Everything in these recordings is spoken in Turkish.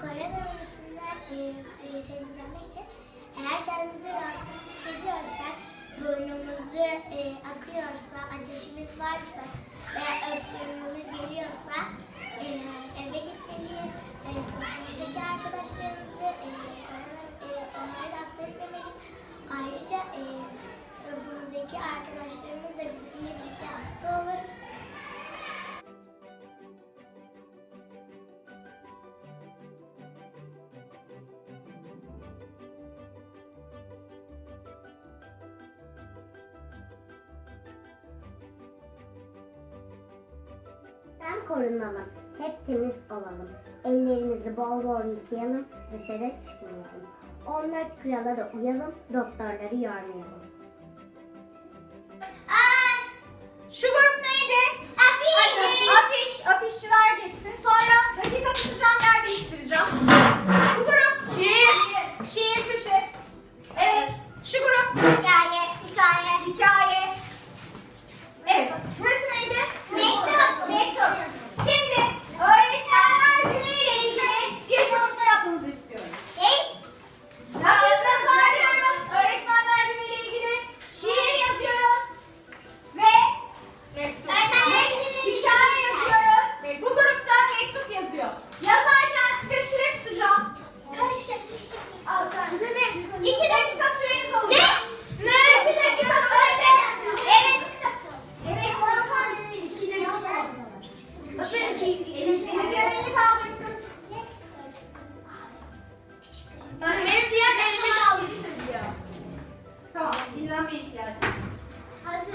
koronavirüsünden e, e, temizlenmek için eğer kendimizi rahatsız hissediyorsak, burnumuzu e, akıyorsa, ateşimiz varsa korunalım. Hep temiz olalım. Ellerimizi bol bol yıkayalım. Dışarı çıkmayalım. 14 kurala da uyalım. Doktorları yormayalım.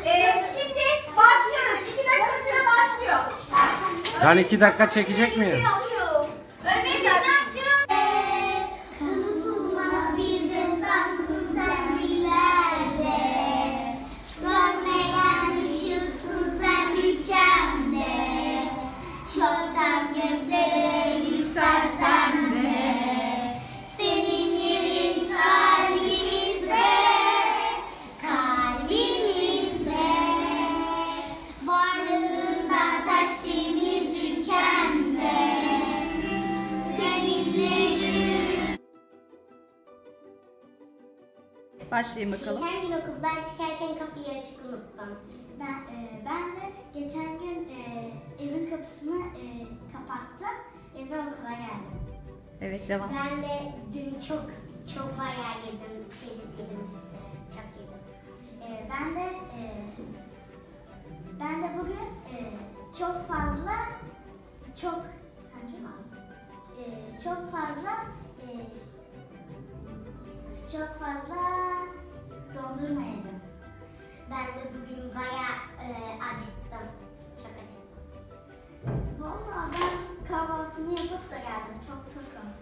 Ee, şimdi başlıyoruz. İki dakika süre başlıyor. Ben iki dakika çekecek miyim? Başlayın bakalım. Geçen gün okuldan çıkarken kapıyı açık unuttum. Ben e, ben de geçen gün e, evin kapısını e, kapattım e, ve okula geldim. Evet devam. Ben de dün çok çok bayağı yedim, ceviz yedim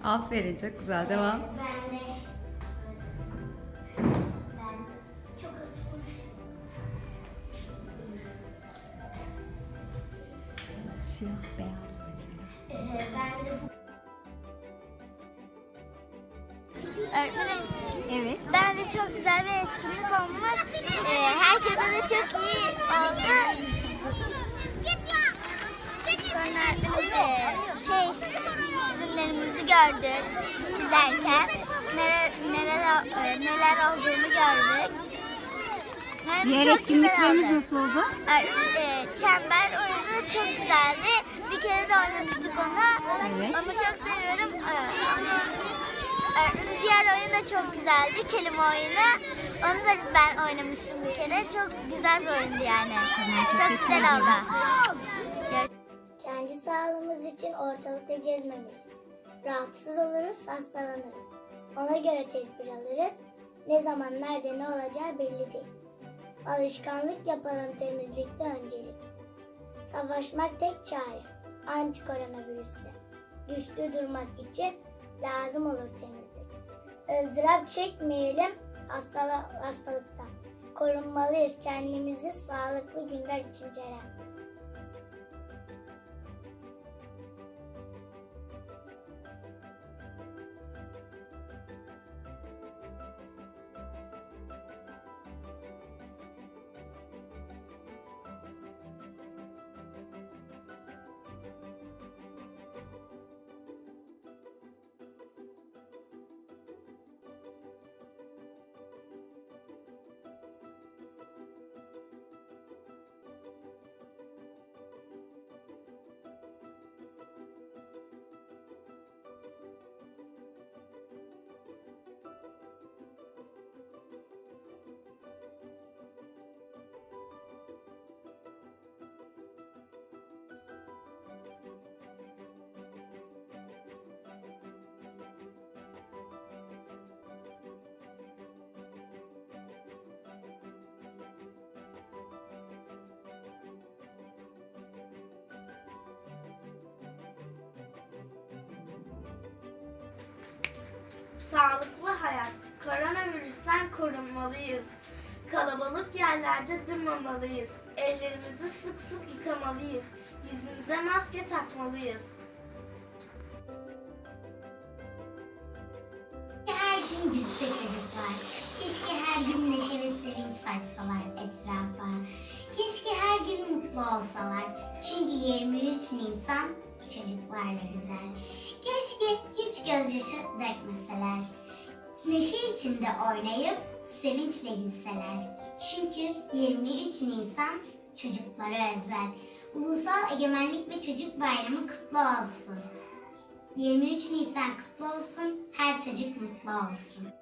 Aferin çok güzel devam. Ben de ben çok acıktım. Siyah beyaz. Ee, ben de bu Öğretmenim Evet. bence çok güzel bir etkinlik olmuş. Ee, herkese de çok iyi oldu. Sonra e, şey çizimlerimizi gördük çizerken neler neler e, neler olduğunu gördük. Yani Diğer çok güzel etkinliklerimiz oldu. nasıldı? E, e, çember oyunu çok güzeldi. Bir kere de oynamıştık onu. Evet. Onu çok seviyorum. E, e, diğer oyun da çok güzeldi. Kelime oyunu. Onu da ben oynamıştım bir kere. Çok güzel bir oyundu yani. Çok güzel oldu. Kendi sağlığımız için ortalıkta gezmemeliyiz. Rahatsız oluruz, hastalanırız. Ona göre tedbir alırız. Ne zaman nerede ne olacağı belli değil. Alışkanlık yapalım temizlikte öncelik. Savaşmak tek çare. Anti koronavirüsle. Güçlü durmak için lazım olur temizlik. ızdırap çekmeyelim hastala- hastalıktan. Korunmalıyız kendimizi sağlıklı günler için Ceren. Hayat. Koronavirüsten korunmalıyız. Kalabalık yerlerde durmamalıyız. Ellerimizi sık sık yıkamalıyız. Yüzümüze maske takmalıyız. Her gün gülse çocuklar. Keşke her gün neşe ve sevinç saçsalar etrafa. Keşke her gün mutlu olsalar. Çünkü 23 Nisan çocuklarla güzel. Keşke hiç gözyaşı dökmeseler. Neşe içinde oynayıp sevinçle gülseler. Çünkü 23 Nisan çocuklara özel. Ulusal Egemenlik ve Çocuk Bayramı kutlu olsun. 23 Nisan kutlu olsun, her çocuk mutlu olsun.